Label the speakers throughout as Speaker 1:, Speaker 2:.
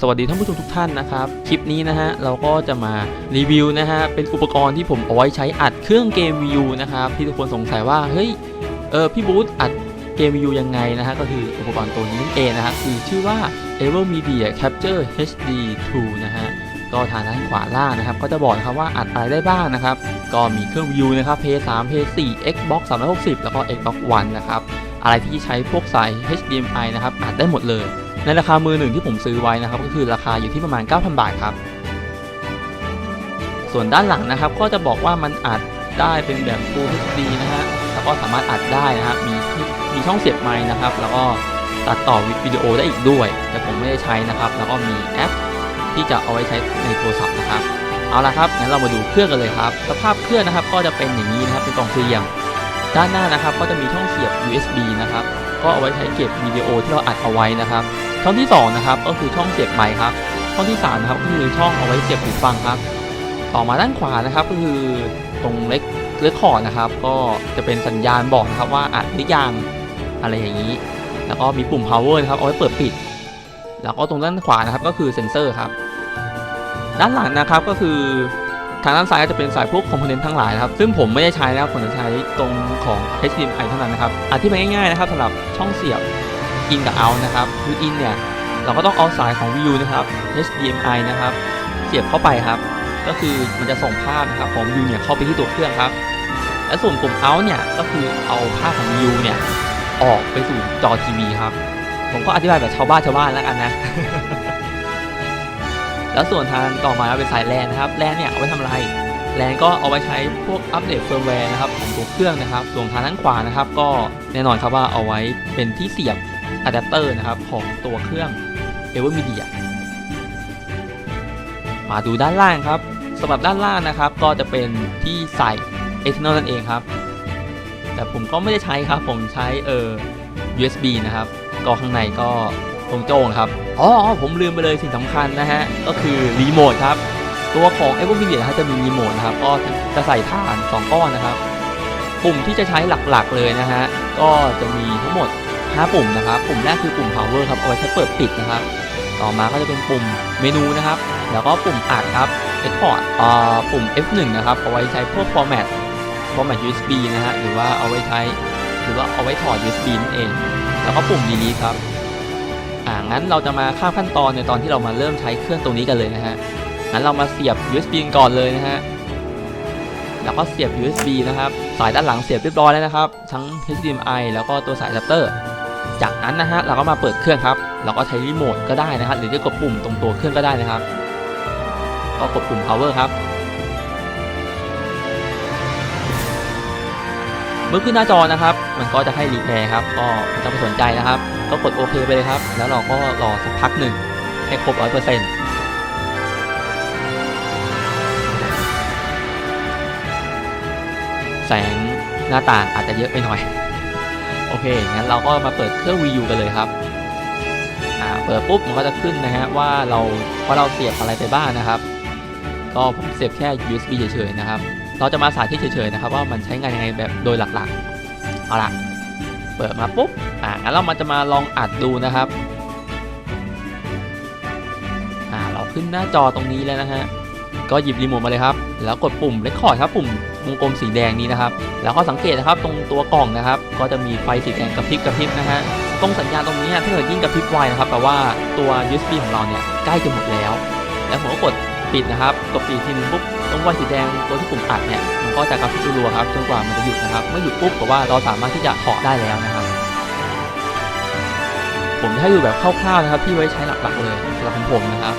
Speaker 1: สวัสดีท่านผู้ชมทุกท่านนะครับ คลิปนี้นะฮะเราก็จะมารีวิวนะฮะเป็นอุปกรณ์ที่ผมเอาไว้ใช้อัดเครื่องเกมวิวนะครับที่ทุกคนสงสัยว่าเฮ้ยเออพี่บูธอัดเกมวิวยังไงนะฮะก็คืออุปกรณ์ตัวนี้เองนะฮะคือชื่อว่า Evermedia Capture HD 2 นะฮะก็ทางด้านขวาล่างนะครับ ก็จะบอกนะครับว่าอัดอะไรได้บ้างนะครับ ก็มีเครื่องวิวนะครับ PS3 PS4 Xbox 360 แล้วก็ Xbox One นะครับอะไรที่ใช้พวกสาย HDMI นะครับอัดได้หมดเลย ในราคามือหนึ่งที่ผมซื้อไว้นะครับก็คือราคาอยู่ที่ประมาณ 9,000 บาทครับ ส่วนด้านหลังนะครับก็จะบอกว่ามันอัดได้เป็นแบบ Full HD นะฮะแล้วก็สามารถอัดได้นะฮะมีมีช่องเสียบไมค์นะครับ แล้วก็ตัดต่อวิดีโอได้อีกด้วย แต่ผมไม่ได้ใช้นะครับ แล้วก็มีแอปที่จะเอาไว้ใช้ในโทรศัพท์นะครับ เอาละครับงั้นเรามาดูเครื่องกันเลยครับ สภาพเครื่องนะครับก็จะเป็นอย่างนี้นะครับเป็นกล่องสี่เหลี่ยมด้านหน้านะครับก็จะมีช่องเสียบ USB นะครับ ก็เอาไว้ใช้เก็บวิดีโอที่เราอัดเอาไว้นะครับ ช่องที่2นะครับก็คือช่องเสียบไมค์ครับ ช่องที่3นะครับก็คือช่องเอาไว้เสียบหูฟังครับ ต่อมาด้านขวานะครับก็คือตรงเล็กเล็กคอดนะครับ ก็จะเป็นสัญญาณบอกนะครับว่าอัดหรือยังอะไรอย่างนี้ แล้วก็มีปุ่ม power นะครับเอาไว้เปิดปิด แล้วก็ตรงด้านขวานะครับก็คือเซ็นเซอร์ครับ ด้านหลังนะครับก็คือ ทางด้านซ้ายก็จะเป็นสายพวกคอมโพเนนต์ทั้งหลายนะครับ ซึ่งผมไม่ได้ใช้นะครับผมจะใช้ตรงของ HDMI เท่านั้นนะครับอธิบายง่ายๆนะครับสำหรับช่องเสียบ in กับ out นะครับคือ in เนี่ยเราก็ต้องเอาสายของ VU นะครับ HDMI นะครับ เสียบเข้าไปครับ ก็คือมันจะส่งภาพนะครับของ VU เนี่ยเข้าไปที่ตัวเครื่องครับ และส่วนปุ่ม out เนี่ยก็คือเอาภาพของ VU เนี่ยออกไปสู่จอทีวีครับ ผมก็อธิบายแบบชาวบ้านชาวบ้านแล้วกันนะ แล้วส่วนทางต่อมาเป็นสายแลนนะครับแลนเนี่ยเอาไว้ทำอะไรแลนก็เอาไว้ใช้พวกอัปเดตเฟิร์มแวร์นะครับของตัวเครื่องนะครับส่วนทางด้านขวานะครับ ก็แน่นอนครับว่าเอาไว้เป็นที่เสียบอะแดปเตอร์นะครับของตัวเครื่อง Evermedia มาดูด้านล่างครับสำหรับด้านล่างนะครับ ก็จะเป็นที่ใส่ external นั่นเองครับ แต่ผมก็ไม่ได้ใช้ครับผมใช้เออ USB นะครับ ก็ข้างในก็ ตรงโจ้งครับอ๋อผมลืมไปเลยสิ่งสำคัญนะฮะ ก็คือรีโมทครับ ตัวของ a p p l e Media นะครับจะมีรีโมทนะครับ ก็จะใส่ฐาน 2 ก้อนนะครับ ปุ่มที่จะใช้หลักๆเลยนะฮะ ก็จะมีทั้งหมด 5 ปุ่มนะครับ ปุ่มแรกคือปุ่ม power ครับ เอาไว้ใช้เปิดปิดนะครับ ต่อมาก็จะเป็นปุ่มเมนูนะครับ แล้วก็ปุ่มอัดครับ export อ่าปุ่ม F1 นะครับ เอาไว้ใช้พวก format format USB นะฮะ หรือว่าเอาไว้ใช้ หรือว่าเอาไว้ถอด USB นั่นเอง แล้วก็ปุ่ม delete ครับ อ่างั้นเราจะมาข้ามขั้นตอนในตอนที่เรามาเริ่มใช้เครื่องตรงนี้กันเลยนะฮะงั้นเรามาเสียบ USB ก่อนเลยนะฮะแล้วก็เสียบ USB นะครับ สายด้านหลังเสียบเรียบร้อยแล้วนะครับ ทั้ง HDMI แล้วก็ตัวสายอะแดปเตอร์ จากนั้นนะฮะเราก็มาเปิดเครื่องครับ เราก็ใช้รีโมทก็ได้นะครับหรือจะกดปุ่มตรงตัวเครื่องก็ได้นะครับ ก็กดปุ่ม power ครับ เมื่อขึ้นหน้าจอนะครับ มันก็จะให้รีแพร์ครับ ก็ไม่ต้องไปสนใจนะครับ ก็กดโอเคไปเลยครับ แล้วเราก็รอสักพักหนึ่งให้ครบร้อยเปอร์เซ็นต์แสงหน้าต่างอาจจะเยอะไปหน่อย โอเค งั้นเราก็มาเปิดเครื่อง Wii U กันเลยครับ อ่า เปิดปุ๊บมันก็จะขึ้นนะฮะว่าเราว่าเราเสียบอะไรไปบ้างนะครับ ก็ผมเสียบแค่ USB เฉยๆนะครับ เราจะมาสาธิตเฉยๆนะครับ ว่ามันใช้งานยังไงแบบโดยหลักๆ เอาล่ะ เปิดมาปุ๊บ อ่างั้นเรามาจะมาลองอัดดูนะครับ อ่า เราขึ้นหน้าจอตรงนี้แล้วนะฮะ ก็หยิบรีโมทมาเลยครับ แล้วกดปุ่มเรคคอร์ดครับ ปุ่มวงกลมสีแดงนี้นะครับ แล้วก็สังเกตนะครับ ตรงตัวกล่องนะครับ ก็จะมีไฟสีแดงกระพริบกระพริบนะฮะ ตรงสัญญาณตรงนี้ถ้าเกิดยิ่งกระพริบไวนะครับแปลว่าตัว USB ของเราเนี่ยใกล้จะหมดแล้ว แล้วผมก็กดปิดนะครับ กดปิดทีนึงปุ๊บ ตรงไฟสีแดงตัวที่ปุ่มอัดเนี่ยมันก็จะกระพริบรัวๆครับจนกว่ามันจะหยุดนะครับ เมื่อหยุดปุ๊บแปลว่าเราสามารถที่จะถอดได้แล้วนะครับ ผมจะให้ดูแบบคร่าวๆนะครับ ที่ไว้ใช้หลักๆเลยสำหรับของผมนะครับ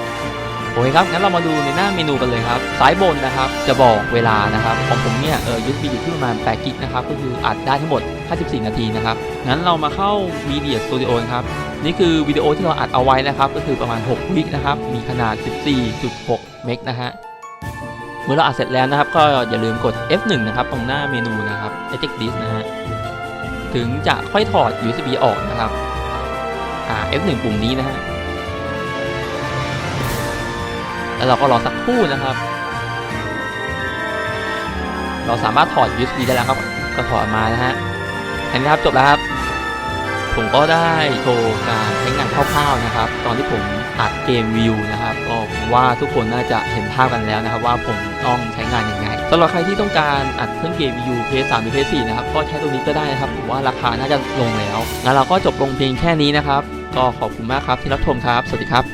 Speaker 1: โอเคครับงั้นเรามาดูในหน้าเมนูกันเลยครับซ้ายบนนะครับ จะบอกเวลานะครับของผมเนี่ยเออ USB อยู่ที่ประมาณ8กิกนะครับก็คืออัดได้ทั้งหมด 54 นาทีนะครับงั้นเรามาเข้า Media Studio ครับนี่คือวิดีโอที่เราอัดเอาไว้นะครับ ก็คือประมาณ 6 วินะครับมีขนาด 14.6 เมกนะฮะ เมื่อเราอัดเสร็จแล้วนะครับ ก็อย่าลืมกด F1 นะครับตรงหน้าเมนูนะครับ Eject Disk นะฮะถึงจะค่อยถอด USB ออกนะครับอ่า F1 ปุ่มนี้นะฮะแล้วเราก็รอสักครู่นะครับ เราสามารถถอด USB ได้แล้วครับ ก็ถอดออกมานะฮะอันนี้ครับจบแล้วครับ ผมก็ได้โชว์การใช้งานคร่าวๆนะครับ ตอนที่ผม อัดเกมวิวนะครับก็ผมว่าทุกคนน่าจะเห็นภาพกันแล้วนะครับ ว่าผมต้องใช้งานยังไงสำหรับใครที่ต้องการอัดเครื่องเกมวิวเพย์สามหรือเพย์สี่นะครับก็ใช้ตรงนี้ก็ได้นะครับผมว่าราคาน่าจะลงแล้วงั้นเราก็จบลงเพียงแค่นี้นะครับ ก็ขอบคุณมากครับที่รับชมครับ สวัสดีครับ